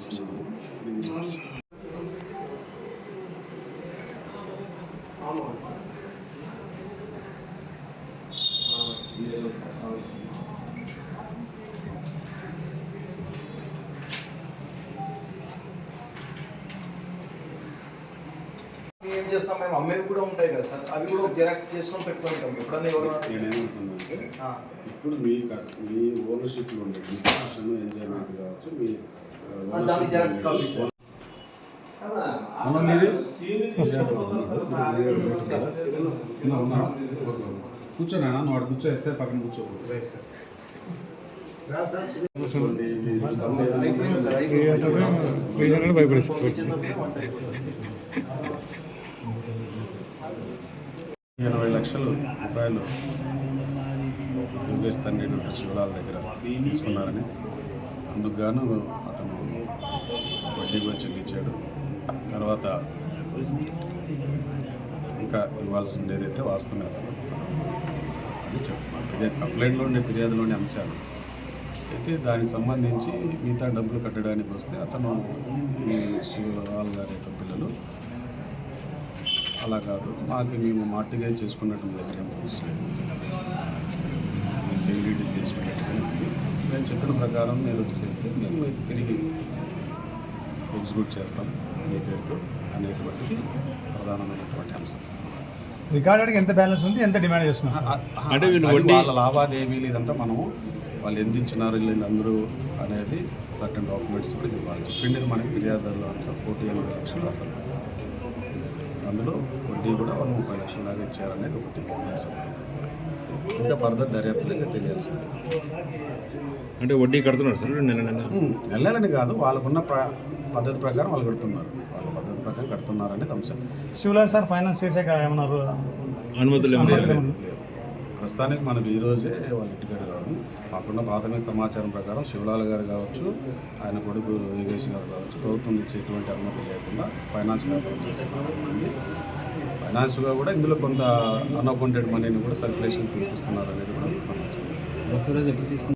Thank you. చేస్తాం మేము అమ్మేవి కూడా ఉంటాయి కదా సార్ అవి కూడా జెరాక్స్ చేసుకొని పెట్టుకుంటాం ఎప్పుడన్నా ఎవరు నేనేమనుకున్నానంటే ఇప్పుడు మీ కష్ట మీ ఓనర్షిప్లో ఉండే డిస్కషన్ ఎంజాయ్మెంట్ కావచ్చు మీ ఆ, దాని జెరాక్స్ కాపీ సార్ కూర్చోనా నువ్వు అక్కడ కూర్చో ఎస్ఐ పక్కన కూర్చో? అయిపోయింది సార్ అయిపోయింది ఎనభై లక్షలు రూపాయలు యోగేష్ తండ్రి డాక్టర్ శివలాల్ దగ్గర తీసుకున్నారని. అందుకు గాను అతను వడ్డీ కూడా చెల్లించాడు. తర్వాత ఇంకా ఇవ్వాల్సింది ఏదైతే వాస్తవమే అతను అది చెప్తున్నాను. ఇదే కంప్లైంట్లో ఉండే ఫిర్యాదులోని అంశాలు. అయితే దానికి సంబంధించి మిగతా డబ్బులు కట్టడానికి వస్తే అతను ఈ శివలాల్ గారి యొక్క పిల్లలు అలా కాదు. మాకు మేము మార్టిగేజ్ చేసుకున్నట్టు మీ దగ్గర ఏం సెక్యూరిటీ చేసుకున్నట్టుగానే ఉంది. నేను చెప్పిన ప్రకారం మీరు చేస్తే మేము మీకు తిరిగి ఎగ్జిక్యూట్ చేస్తాం మీ పేరుతో అనేటువంటిది ప్రధానమైనటువంటి అంశం. రికార్డెడ్కి ఎంత బ్యాలెన్స్ ఉంది? ఎంత డిమాండ్ చేస్తున్నారు? అంటే వాళ్ళ లావాదేవీలు ఇదంతా మనము వాళ్ళు ఎంత ఇచ్చినారు వీళ్ళందరూ అనేది సర్టన్ డాక్యుమెంట్స్ కూడా ఇవ్వాలి. చెప్పింది మనకి ఫిర్యాదుల్లో అంశం కోటి ఎనభై లక్షలు అసలు. అందులో వడ్డీ కూడా వాళ్ళు ముప్పై లక్షల దాకా ఇచ్చారనేది ఒకటి ఇంకా ఫర్దర్ దర్యాప్తులు ఇంకా తెలియాల్సి ఉంది అంటే వడ్డీ కడుతున్నారు సార్ నెల నెల? వెళ్ళాలని కాదు వాళ్ళకున్న ప్ర పద్ధతి ప్రకారం వాళ్ళు కడుతున్నారు. వాళ్ళ పద్ధతి ప్రకారం కడుతున్నారు అనేది అంశం. శివలాల్ సార్ ఫైనాన్స్ చేసాక ఏమన్నారు? అనుమతులు ఏమి లేదు లేదు. ప్రస్తుతానికి మనకు ఈ రోజే వాళ్ళ ఇంటికాడ రావడం. మాకున్న ప్రాథమిక సమాచారం ప్రకారం శివలాల్ గారు కావచ్చు ఆయన కొడుకు యోగేష్ గారు కావచ్చు ప్రభుత్వం నుంచి ఎటువంటి అనుమతి లేకుండా ఫైనాన్స్ వ్యాపారం చేస్తున్నారు. ఫైనాన్స్గా కూడా ఇందులో కొంత అన్అకౌంటెడ్ మనీని కూడా సర్క్యులేషన్ తీసుకుస్తున్నారు అనేది కూడా సమాచారం.